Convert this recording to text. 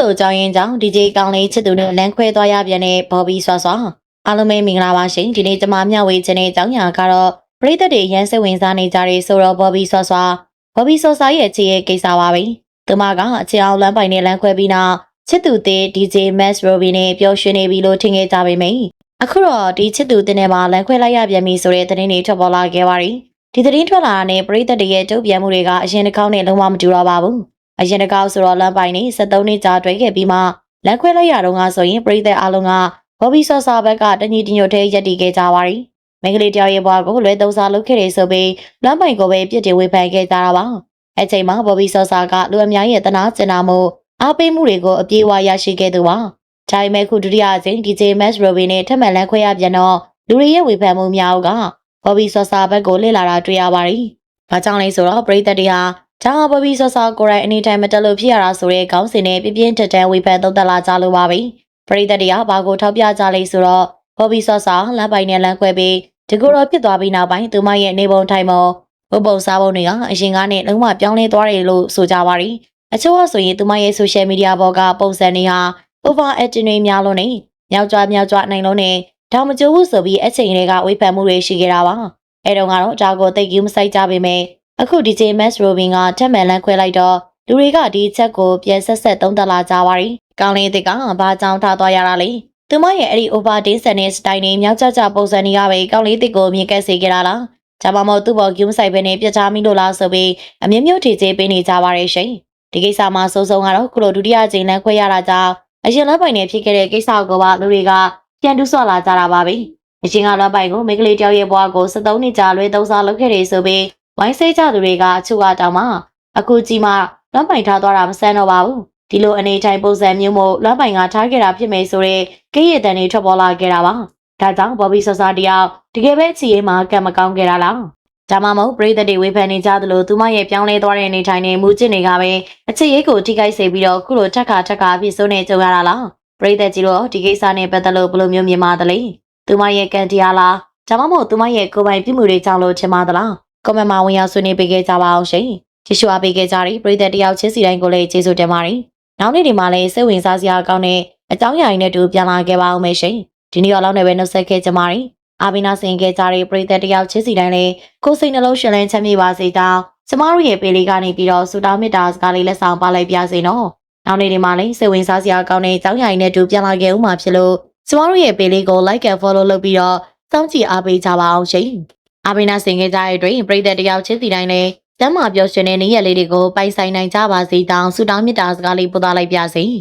လိုကြောင်းရင်ကြောင့် DJ ကောင်းလေးချစ်သူနဲ့လမ်းခွဲသွားရပြန်တဲ့ Bobby ဆွာဆွာအားလုံးပဲမင်္ဂလာပါရှင်ဒီနေ့ကျွန်မမျှဝေခြင်းတဲ့အကြောင်းအရာကတော့ပရိသတ်တွေရမ်းစိတ်ဝင်စားနေကြတဲ့ဆိုတော့ Bobby ဆွာဆွာ Bobby ဆွာဆွာရဲ့ချစ်ရဲ့ကိစ္စပါပဲသူမကအချစ်အောင်လမ်းပိုင်နဲ့လမ်းခွဲပြီးနောက်ချစ်သူတဲ့ DJ Max Robbie နဲ့ပျော်ရွှင်နေပြီလို့ထင်ခဲ့ကြပေမယ့်အခုတော့ဒီချစ်သူတဲ့နဲ့မှာလမ်းခွဲလိုက်ရပြန်ပြီဆိုတဲ့သတင်းတွေထွက်ပေါ်လာခဲ့ပါရီဒီသတင်းထွက်လာတာနဲ့ပရိသတ်တွေရဲ့တုံ့ပြန်မှုတွေကအရင်တစ်ခေါက်နဲ့လုံးဝမတူတော့ပါဘူး အရင်တစ်ကောက်ဆိုတော့လမ်းပိုင်နေ73နှစ်ကြာတွေ့ခဲ့ပြီးမှလမ်းခွဲလိုက်ရတော့ငါဆိုရင်ပြည်သက်အလုံးကဘော်ဘီဆော့ဆာဘက်ကတညီတညွတ်သေးရက်တည်ခဲ့ကြပါရီမိန်းကလေးတယောက်ရဲ့ဘဝကိုလွဲသုံးစားလုပ်ခဲ့တယ်ဆိုပြီးလမ်းပိုင်ကိုပဲပြစ်တင်ဝေဖန်ခဲ့ကြတာပါအချိန်မှာဘော်ဘီဆော့ဆာကလူအများရဲ့တနာကျင်နာမှုအားပေးမှုတွေကိုအပြေအဝရရှိခဲ့သူပါဒါပေမဲ့ခုဒုတိယအကြိမ် DJ Max Robin နဲ့ထပ်မံလမ်းခွဲရပြန်တော့လူတွေရဲ့ဝေဖန်မှုများကဘော်ဘီဆော့ဆာဘက်ကိုလှည့်လာတာတွေ့ရပါရီဘာကြောင့်လဲဆိုတော့ပြည်သက်တွေဟာ ဒါဟာဘဘီဆော့ဆော့ကိုရိုင်းအနေတိုင်းမတက်လို့ဖြစ်ရတာဆိုတဲ့ခေါင်းစဉ်နဲ့ပြပြင်းထန်ထန်ဝေဖန်သုံးသပ်လာကြလို့ပါပဲပရိသတ်တွေကဘာကိုထောက်ပြကြလိမ့်ဆိုတော့ဘဘီဆော့ဆော့လမ်းပိုင်နဲ့လမ်းခွဲပြီးဒီကိုတော့ဖြစ်သွားပြီးနောက်ပိုင်းသူမရဲ့နေပုံထိုင်ပုံဘုံပုံစားပုံတွေကအရင်ကနဲ့လုံးဝပြောင်းလဲသွားတယ်လို့ဆိုကြပါရီအချို့ကဆိုရင်သူမရဲ့ social media ပေါ်ကပုံစံတွေဟာ over acting တွေများလို့နေမြောက်ကြွမြောက်ကြွနိုင်လုံးနဲ့ဒါမကြိုးဘူးဆိုပြီးအချိန်တွေကဝေဖန်မှုတွေရှိခဲ့တာပါအဲတော့ကတော့ဒါကိုသိကူးမဆိုင်ကြပေမဲ့ အခု DJ Max Robin ကထက်မှန်လန်းခွဲလိုက်တော့လူတွေကဒီချက်ကိုပြန်ဆက်ဆက်သုံးသပ်လာကြပါရီ။ကောင်းလေးတွေကဘာကြောင့်ထားသွားရတာလဲ။သူမရဲ့အဲ့ဒီ over day ဆန်တဲ့ style နဲ့မြောက်ကြကြပုံစံတွေကပဲကောင်းလေးတွေကိုမြင်ကက်စေကြတာလား။ဒါမှမဟုတ်သူ့ဘော်ဂုံဆိုင်ပဲနဲ့ပြတ်ချမိလို့လားဆိုပြီးအမြင့်မြတ်ထေချေပေးနေကြပါရဲ့ရှင်။ဒီကိစ္စမှာစိုးစုံကတော့ခုလိုဒုတိယကြိမ်လန်းခွဲရတာကြောင့်အရင်လမ်းပိုင်နဲ့ဖြစ်ခဲ့တဲ့ကိစ္စကိုပါလူတွေကပြန်တူးဆော့လာကြတာပါပဲ။အရင်ကလမ်းပိုင်ကိုမိန်းကလေးတယောက်ရဲ့ဘဝကို73နှစ်ကြာလွဲသုံးစားလုပ်ခဲ့တယ်ဆိုပြီး ဝိုင်းစိတ်ကြသူတွေကအချို့ကတောင်မှအခုကြီးမှလွမ်းပိုင်ထားသွားတာမဆန်းတော့ပါဘူးဒီလိုအနေထိုင်ပုံစံမျိုးမို့လွမ်းပိုင်ကထားခဲ့တာဖြစ်မယ်ဆိုတော့ကိရတန်တွေထွက်ပေါ်လာခဲ့တာပါဒါကြောင့်ဘော်ဘီဆဆာတယောက်တကယ်ပဲချီရေးမှာကံမကောင်းခဲ့တာလားဒါမှမဟုတ်ပရိသတ်တွေဝေဖန်နေကြသလိုသူမရဲ့ပြောင်းလဲသွားတဲ့အနေထိုင်နဲ့မူကျင့်တွေကပဲအချစ်ရေးကိုထိခိုက်စေပြီးတော့ခုလိုထက်ခါထက်ခါအဖြစ်ဆုံးနေကြရတာလားပရိသတ်ကြီးတို့ဒီကိစ္စနဲ့ပတ်သက်လို့ဘယ်လိုမျိုးမြင်ပါသလဲသူမရဲ့ကံတရားလားဒါမှမဟုတ်သူမရဲ့ကိုယ်ပိုင်ပြုမှုတွေကြောင့်လို့ထင်ပါသလား ကွန်မန့်မှာဝင်ရောက်ဆွေးနွေးပေးခဲ့ကြပါအောင်ရှင်။ကြည့်ရှုအားပေးခဲ့ကြတဲ့ပရိသတ်တယောက်ချင်းစီတိုင်းကိုလည်းကျေးဇူးတင်ပါတယ်။နောက်နေ့ဒီမှာလည်းစိတ်ဝင်စားစရာကောင်းတဲ့အကြောင်းအရာတွေနဲ့တူပြန်လာခဲ့ပါအောင်မယ်ရှင်။ဒီနေ့ရောလောက်နဲ့ပဲနှုတ်ဆက်ခဲ့ကြပါရစေ။အာဘိနာဆင်ခဲ့ကြတဲ့ပရိသတ်တယောက်ချင်းစီတိုင်းလည်းကိုယ်စိတ်နှလုံးရှင်လန်းချမ်းမြေပါစေကြောင်းကျမတို့ရဲ့ပေလေးကနေပြီးတော့ဆုတောင်းမေတ္တာစကားလေးလက်ဆောင်ပါလိုက်ပါစေနော်။နောက်နေ့ဒီမှာလည်းစိတ်ဝင်စားစရာကောင်းတဲ့အကြောင်းအရာတွေနဲ့တူပြန်လာခဲ့ဦးမှာဖြစ်လို့ကျမတို့ရဲ့ပေလေးကို like and follow လုပ်ပြီးတော့စောင့်ကြည့်အားပေးကြပါအောင်ရှင်။ အဘိနာဆင်ခဲ့ကြတဲ့အတွက်ပြည်သက်တယောက်ချင်းစီတိုင်းလည်းကျမ်းမာပျော်ရွှင်တဲ့နေ့ရက်လေးတွေကိုပိုင်ဆိုင်နိုင်ကြပါစေတောင်းဆုတောင်းမေတ္တာစကားလေးပို့သလိုက်ပါစေ။